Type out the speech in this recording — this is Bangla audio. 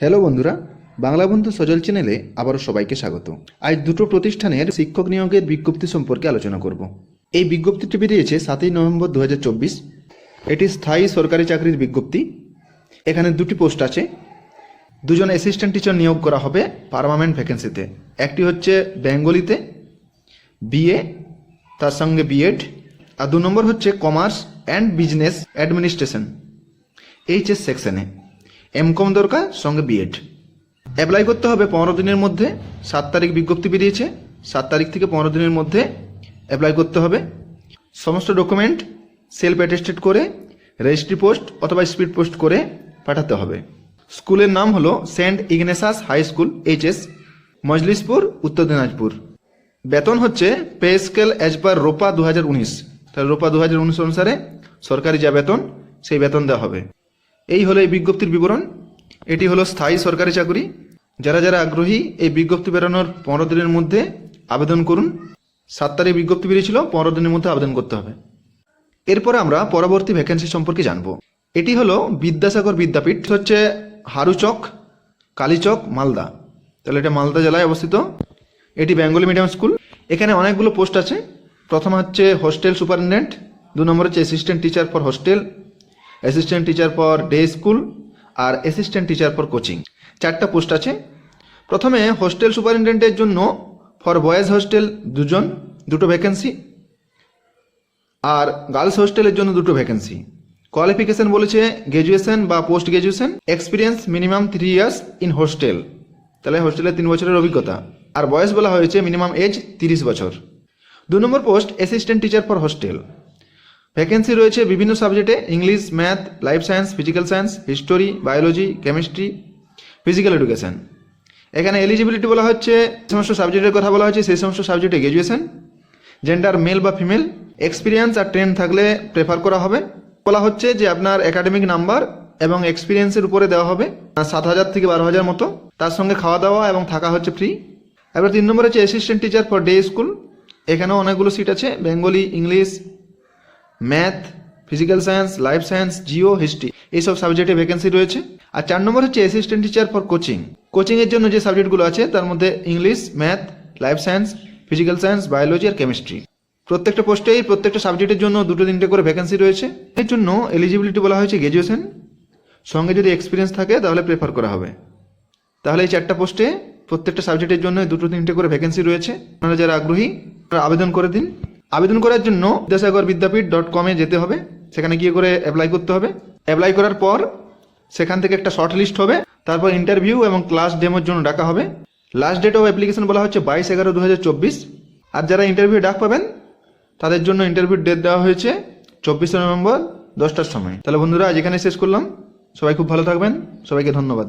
হ্যালো বন্ধুরা, বাংলা বন্ধু সজল চ্যানেলে আবারও সবাইকে স্বাগত। আজ দুটো প্রতিষ্ঠানের শিক্ষক নিয়োগের বিজ্ঞপ্তি সম্পর্কে আলোচনা করব। এই বিজ্ঞপ্তিটি বেরিয়েছে সাতই নভেম্বর দু হাজার চব্বিশ। এটি স্থায়ী সরকারি চাকরির বিজ্ঞপ্তি। এখানে দুটি পোস্ট আছে। দুজন অ্যাসিস্ট্যান্ট টিচার নিয়োগ করা হবে পার্মানেন্ট ভ্যাকেন্সিতে একটি হচ্ছে বেঙ্গলিতে বিএ তার সঙ্গে বিএড আর দু নম্বর হচ্ছে commerce and business administration H সেকশনে এমকম দরকার, সঙ্গে বিএড অ্যাপ্লাই করতে হবে পনেরো দিনের মধ্যে, সাত তারিখ বিজ্ঞপ্তি বেরিয়েছে, সাত তারিখ থেকে পনেরো দিনের মধ্যে অ্যাপ্লাই করতে হবে। সমস্ত ডকুমেন্ট সেলফ অ্যাটেস্টেড করে রেজিস্ট্রি পোস্ট অথবা স্পিড পোস্ট করে পাঠাতে হবে। স্কুলের নাম হলো saint Ignatius high school HS Majlispur, Uttar Dinajpur. বেতন হচ্ছে pay scale as per ROPA দু হাজার উনিশ। তাহলে রোপা দু হাজার উনিশ অনুসারে সরকারি যা বেতন, সেই বেতন দেওয়া হবে। এই হলো এই বিজ্ঞপ্তির বিবরণ। এটি হলো স্থায়ী সরকারি চাকরি। যারা যারা আগ্রহী এই বিজ্ঞপ্তি বেরোনোর পনেরো দিনের মধ্যে আবেদন করুন। সাত তারিখ বিজ্ঞপ্তি বেরিয়েছিল, পনেরো দিনের মধ্যে আবেদন করতে হবে। এরপরে আমরা পরবর্তী ভ্যাকেন্সি সম্পর্কে জানব। এটি হলো বিদ্যাসাগর বিদ্যাপীঠ হচ্ছে হারুচক, কালীচক, মালদা। তাহলে এটা মালদা জেলায় অবস্থিত। এটি বেঙ্গলি মিডিয়াম স্কুল। এখানে অনেকগুলো পোস্ট আছে। প্রথম হচ্ছে হোস্টেল সুপারিনটেন্ডেন্ট দু নম্বর হচ্ছে assistant teacher for hostel assistant teacher for day school R assistant teacher for coaching চারটা পোস্ট আছে। প্রথমে হোস্টেল সুপারিনটেন্ডেন্টের জন্য ফর বয়েজ হোস্টেল দুজন, দুটো ভ্যাকেন্সি আর গার্লস হোস্টেলের জন্য দুটো ভ্যাকেন্সি কোয়ালিফিকেশন বলেছে গ্র্যাজুয়েশন বা post graduation experience minimum three years in hostel তাহলে হোস্টেলে তিন বছরের অভিজ্ঞতা। আর বয়স বলা হয়েছে মিনিমাম এজ তিরিশ বছর। দু number post assistant teacher for hostel vacancy রয়েছে বিভিন্ন সাবজেক্টে English math life science physical science history biology chemistry physical education এখানে এলিজিবিলিটি বলা হচ্ছে, যে সমস্ত সাবজেক্টের কথা বলা হচ্ছে সেই সমস্ত সাবজেক্টে গ্র্যাজুয়েশন জেন্ডার মেল বা ফিমেল এক্সপিরিয়েন্স আর ট্রেন থাকলে প্রেফার করা হবে। বলা হচ্ছে যে আপনার একাডেমিক নাম্বার এবং এক্সপিরিয়েন্সের উপরে দেওয়া হবে সাত হাজার থেকে বারো হাজার মতো। তার সঙ্গে খাওয়া দাওয়া এবং থাকা হচ্ছে ফ্রি এবার তিন নম্বর হচ্ছে assistant teacher for day school এখানেও অনেকগুলো সিট আছে Bengali English math physical science life science geo history এইসব সাবজেক্টে ভ্যাকেন্সি রয়েছে। আর চার নম্বর হচ্ছে অ্যাসিস্ট্যান্ট টিচার ফর কোচিং কোচিংয়ের জন্য যে সাবজেক্টগুলো আছে, তার মধ্যে English math life science physical science biology আর কেমিস্ট্রি প্রত্যেকটা পোস্টেই প্রত্যেকটা সাবজেক্টের জন্য দুটো তিনটে করে ভ্যাকেন্সি রয়েছে। এর জন্য এলিজিবিলিটি বলা হয়েছে গ্র্যাজুয়েশন সঙ্গে যদি এক্সপিরিয়েন্স থাকে, তাহলে প্রেফার করা হবে। তাহলে এই চারটা পোস্টে প্রত্যেকটা সাবজেক্টের জন্য দুটো তিনটে করে ভ্যাকেন্সি রয়েছে। আপনারা যারা আগ্রহী আবেদন করে দিন। আবেদন করার জন্য বিদ্যাসাগর বিদ্যাপীঠ ডট কমে যেতে হবে। সেখানে গিয়ে করে অ্যাপ্লাই করতে হবে। অ্যাপ্লাই করার পর সেখান থেকে একটা শর্ট লিস্ট হবে। তারপর ইন্টারভিউ এবং ক্লাস ডেমোর জন্য ডাকা হবে। লাস্ট ডেট অফ অ্যাপ্লিকেশন বলা হচ্ছে বাইশ এগারো দু আর যারা ইন্টারভিউ ডাক পাবেন, তাদের জন্য ইন্টারভিউ ডেট দেওয়া হয়েছে চব্বিশে নভেম্বর দশটার সময়। তাহলে বন্ধুরা, আজ এখানে শেষ করলাম। সবাই খুব ভালো থাকবেন। সবাইকে ধন্যবাদ।